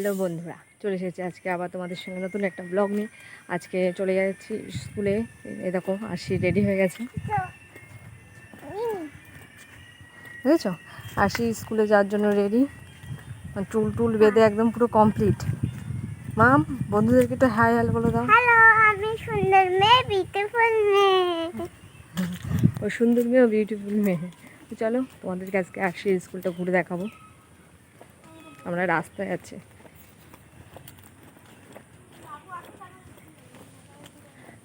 Hello বন্ধুরা চলে এসেছি আজকে আবার তোমাদের সঙ্গে নতুন একটা ব্লগ নিয়ে। আজকে চলে যাচ্ছি স্কুলে দেখো আশি রেডি হয়ে গেছে। বুঝেছ? আশি স্কুলে যাওয়ার জন্য রেডি টুল টুল বেঁধে একদম পুরো কমপ্লিট মাম বন্ধুদেরকে তো হাই হাল বলে দাও। হ্যালো আমি সুন্দর মেয়ে বিউটিফুল মেয়ে। ও সুন্দর মেয়ে বিউটিফুল মেয়ে। চলো তোমাদেরকে আজকে আশি স্কুলটা ঘুরে দেখাবো। আমরা রাস্তায় আছে।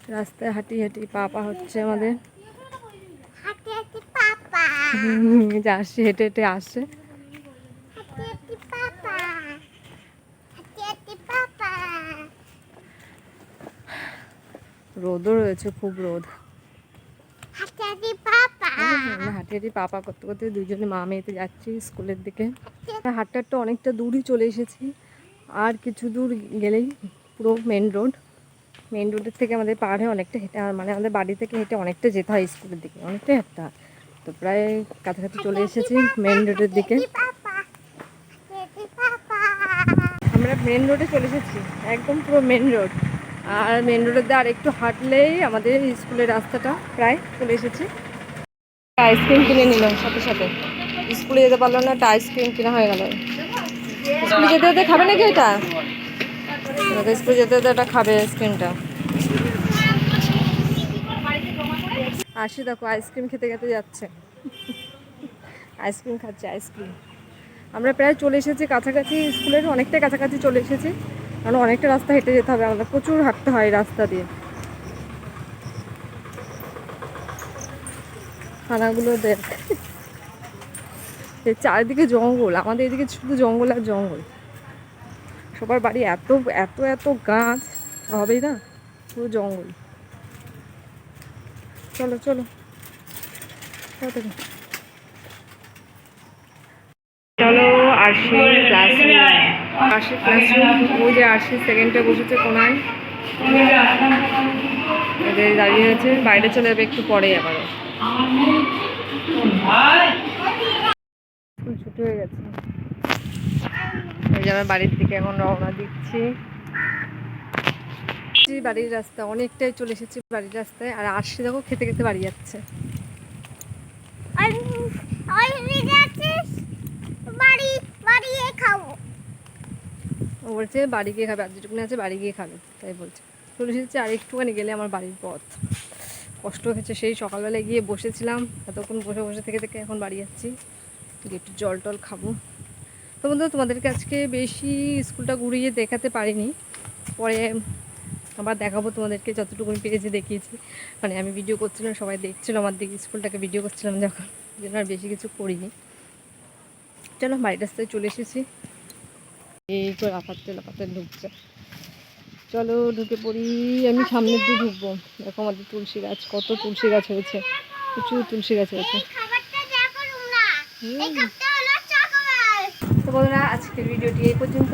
রাস্তায় হাঁটি হাঁটি পা পা হচ্ছে আমাদের। পাপা। আসছে হেঁটে হেঁটে পাপা। পাপা। রোদও রয়েছে খুব রোদ। পাপা। হাঁটি হাঁটি পা পা করতে করতে দুজনে মা মেয়েতে যাচ্ছি স্কুলের দিকে। হাঁটতে অনেকটা দূরই চলে এসেছি। আর কিছু দূর গেলেই পুরো মেন রোড। মেন রোডের থেকে আমাদের পাহাড়ে অনেকটা হেঁটে মানে আমাদের বাড়ি থেকে হেঁটে অনেকটা যেতে হয় স্কুলের দিকে, অনেকটা হাঁটতে হয়। তো প্রায় কাছাকাছি চলে এসেছি মেন রোডের দিকে। আমরা মেন রোডে চলে এসেছি, একদম পুরো মেন রোড আর মেন রোডের দিয়ে আর একটু হাঁটলেই আমাদের স্কুলের রাস্তাটা প্রায় চলে এসেছি। আইসক্রিম কিনে নিল সাথে সাথে। স্কুলে যেতে পারল না, একটা আইসক্রিম কেনা হয়ে গেল। স্কুলে যেতে যেতে খাবে নাকি এটা? স্কুলে যেতে যেতে এটা খাবে আইসক্রিমটা আসি দেখো, আইসক্রিম খেতে খেতে যাচ্ছে। আইসক্রিম খাচ্ছে, আইসক্রিম। আমরা প্রায় চলে এসেছি কাছাকাছি স্কুলের অনেকটা কাছাকাছি চলে এসেছি। কারণ অনেকটা রাস্তা হেঁটে যেতে হবে, আমাদের প্রচুর হাঁটতে হয় রাস্তা দিয়ে। খানাগুলো দেখ। চারিদিকে জঙ্গল, আমাদের এদিকে শুধু জঙ্গল আর জঙ্গল। সবার বাড়ি এত এত এত গাছ হবেই না? পুরো জঙ্গল। চলো চলো। তাড়াতাড়ি। চলো আশি ক্লাসরুম আশি ক্লাসরুম ওই যে আশি সেকেন্ডে বসেছে কোনায়। দাঁড়িয়ে আছে। বাইরে চলে যাবে একটু পরে আবার। ছুটি হয়ে গেছে। এই যে আমরা বাড়ির থেকে এখন রওনা দিচ্ছি। বাড়ির রাস্তা অনেকটাই চলে এসেছি বাড়ির রাস্তায় আর আসছে দেখো খেতে খেতে বাড়ি যাচ্ছে। ও বলছে বাড়ি গিয়ে খাবে আর যেটুকুনি আছে বাড়ি গিয়ে খাবে তাই বলছে। চলে এসেছে আর একটুখানি গেলে আমার বাড়ির পথ। কষ্ট হয়েছে সেই সকালবেলায় গিয়ে বসেছিলাম এতক্ষণ বসে বসে থেকে থেকে এখন বাড়ি যাচ্ছি। গিয়ে একটু জল টল খাব। তো বন্ধু তোমাদেরকে আজকে বেশি স্কুলটা ঘুরিয়ে দেখাতে পারিনি পরে আবার দেখাবো তোমাদেরকে যতটুকুনি পেরেছি দেখিয়েছি। মানে আমি ভিডিও করছিলাম, সবাই দেখছিল আমার দিকে, স্কুলটাকে ভিডিও করছিলাম যখন জন্য আর বেশি কিছু করিনি। চলো, বাড়ির রাস্তায় চলে এসেছি। এই করে লাফাতে লাফাতে ঢুকছে। চলো, ঢুকে পড়ি। আমি সামনের দিয়ে ঢুকবো। দেখো আমাদের তুলসী গাছ, কত তুলসী গাছ হয়েছে। প্রচুর তুলসী গাছ হয়েছে। তো বন্ধুরা, আজকের ভিডিওটি এই পর্যন্ত।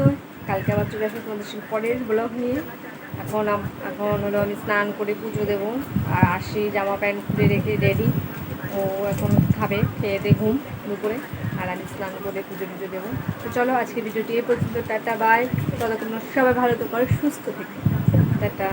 কালকে আবার চলে আসব তোমাদের পরের ব্লগ নিয়ে। এখন এখন হলো আমি স্নান করে পুজো দেবো। আর আসি জামা প্যান্ট খুলে রেখে রেডি ও এখন খাবে, খেয়ে দিয়ে ঘুম দুপুরে। আর আমি স্নান করে পুজো টুজো দেবো। তো চলো আজকে ভিডিওটি এই পর্যন্ত, টাটা বাই ততক্ষণ সবাই ভালো তো করে সুস্থ থেকে। টাটা।